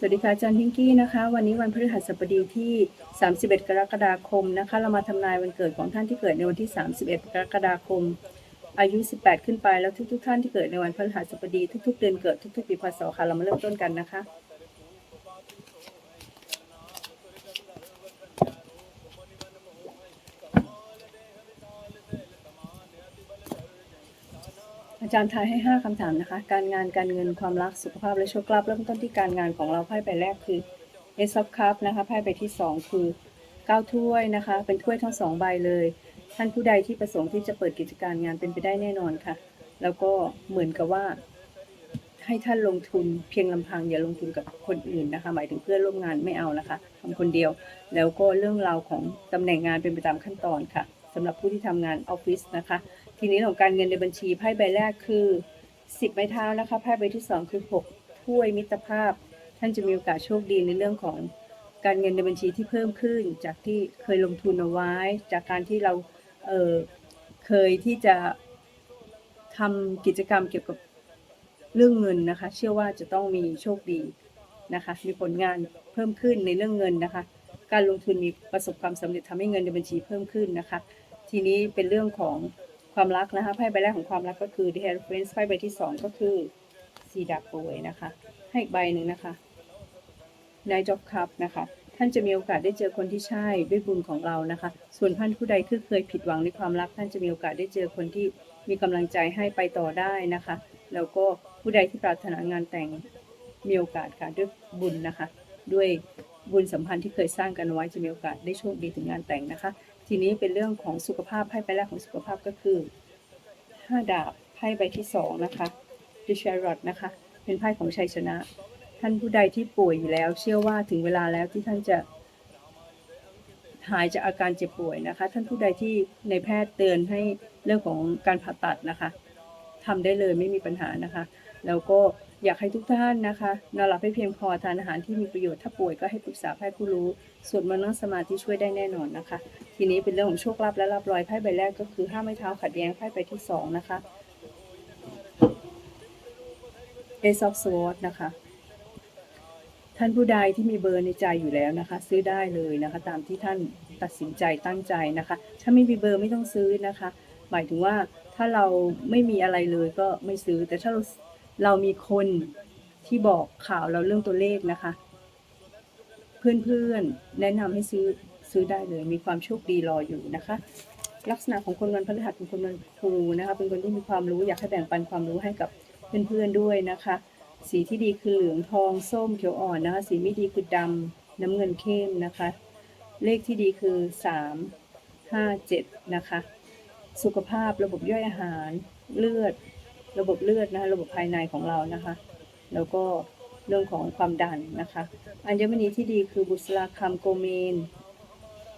สวัสดีค่ะอาจารย์พิงกี้นะคะ วันนี้วันพฤหัสบดีที่ 31 กรกฎาคมนะคะ เรามาทำนายวันเกิดของท่านที่เกิดในวันที่ 31 กรกฎาคม อายุ 18 ขึ้นไปแล้วทุก ๆ ท่านที่เกิดในวันพฤหัสบดีทุก ๆ เดือนเกิดทุก ๆ ปีพศค่ะเรามาเริ่มต้นกันนะคะ อาจารย์ทายให้ 5คำถามนะคะ การงานการเงินความรักสุขภาพและโชคลาภเริ่มต้นที่การงานของเราไพ่ใบแรกคือ Ace of Cups นะคะไพ่ใบที่ 2 คือ9ถ้วยนะคะ เป็นถ้วยทั้งสองใบเลย ท่านผู้ใดที่ประสงค์ที่จะเปิดกิจการงานเป็นไปได้แน่นอนค่ะ แล้วก็เหมือนกับว่า ให้ท่านลงทุนเพียงลำพังอย่าลงทุนกับคนอื่นนะคะ หมายถึงเพื่อนร่วมงานไม่เอานะคะทำคนเดียว แล้วก็เรื่องราวของตำแหน่งงานเป็นไปตามขั้นตอนค่ะำหรับผู้ที่ทำงานออฟฟิศนะคะ ทีนี้ของการเงินในบัญชีไพ่ใบแรกคือ 10 ไม้เท้านะคะไพ่ใบที่ 2 คือ 6 ถ้วยมิตรภาพ ท่านจะมีโอกาสโชคดีในเรื่องของการเงินในบัญชีที่เพิ่มขึ้น จากที่เคยลงทุนเอาไว้ จากการที่เราเเคยที่จะทำกิจกรรมเกี่ยวกับเรื่องเงินนะคะ เชื่อว่าจะต้องมีโชคดีนะคะ มีผลงานเพิ่มขึ้นในเรื่องเงินนะคะ การลงทุนมีประสบความสำเร็จทำให้เงินในบัญชีเพิ่มขึ้นนะคะ ทีนี้เป็นเรื่องของความรักนะคะไพ่ใบแรกของความรักก็คือ The Hierophant ไพ่ใบที่สองก็คือสีดาบป่วยนะคะ ให้อีกใบหนึ่งนะคะ Knight of Cup นะคะ ท่านจะมีโอกาสได้เจอคนที่ใช่ด้วยบุญของเรานะคะ ส่วนท่านผู้ใดที่เคยผิดหวังในความรัก ท่านจะมีโอกาสได้เจอคนที่มีกำลังใจให้ไปต่อได้นะคะ แล้วก็ผู้ใดที่ปรารถนางานแต่งมีโอกาสค่ะด้วยบุญนะคะ ด้วยบุญสัมพันธ์ที่เคยสร้างกันไว้จะมีโอกาสได้โชคดีถึงงานแต่งนะคะ ทีนี้เป็นเรื่องของสุขภาพไพ่ใบแรกของสุขภาพก็คือห้าดาบไพ่ใบที่สองนะคะ The Chariot นะคะ เป็นไพ่ของชัยชนะ ท่านผู้ใดที่ป่วยอยู่แล้ว เชื่อว่าถึงเวลาแล้วที่ท่านจะหายจากอาการเจ็บป่วยนะคะ ท่านผู้ใดที่ในแพทย์เตือนให้เรื่องของการผ่าตัดนะคะทำได้เลยไม่มีปัญหานะคะ แล้วก็อยากให้ทุกท่านนะคะนอนหลับให้เพียงพอทานอาหารที่มีประโยชน์ถ้าป่วยก็ให้ปรึกษาแพทย์ผู้รู้สวนมนต์นั่งสมาธิช่วยได้แน่นอนนะคะ ทีนี้เป็นเรื่องของโชคลาภและลาบลอยไพ่ใบแรกก็คือห้าไม้เท้าขัดแย้งไพ่ใบที่สองนะคะ Ace of Swords นะคะ ท่านผู้ใดที่มีเบอร์ในใจอยู่แล้วนะคะ ซื้อได้เลยนะคะ ตามที่ท่านตัดสินใจตั้งใจนะคะ ถ้าไม่มีเบอร์ไม่ต้องซื้อนะคะ หมายถึงว่าถ้าเราไม่มีอะไรเลยก็ไม่ซื้อแต่ถ้าเรา เรามีคนที่บอกข่าวเราเรื่องตัวเลขนะคะ เพื่อนๆ แนะนำให้ซื้อซื้อได้เลย มีความโชคดีรออยู่นะคะ ลักษณะของคนวันพฤหัสเป็นคนวันครูนะคะ เป็นคนที่มีความรู้อยากให้แบ่งปันความรู้ให้กับเพื่อนๆด้วยนะคะ สีที่ดีคือเหลืองทองส้มเขียวอ่อนนะคะ สีไม่ดีคือดำน้ำเงินเข้มนะคะ เลขที่ดีคือสามห้าเจ็ดนะคะ สุขภาพระบบย่อยอาหารเลือด ระบบเลือดนะคะระบบภายในของเรานะคะ แล้วก็เรื่องของความดันนะคะ อัญมณีที่ดีคือบุษราคำโกเมน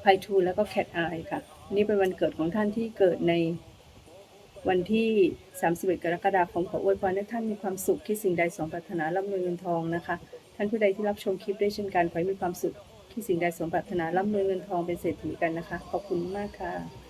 ไพทูลแล้วก็แคทอค่ะ นี่เป็นวันเกิดของท่านที่เกิดในวันที่ 31 กรกฎาคมขออวยพรให้ท่านมีความสุขคิดสิ่งใดสมปรารถนาร่ำรวยเงินทองนะคะ ท่านผู้ใดที่รับชมคลิปด้วยเช่นกันขอให้มีความสุขคิดสิ่งใดสมปรารถนาร่ำรวยเงินทองเป็นเศรษฐีกันนะคะ ขอบคุณมากค่ะ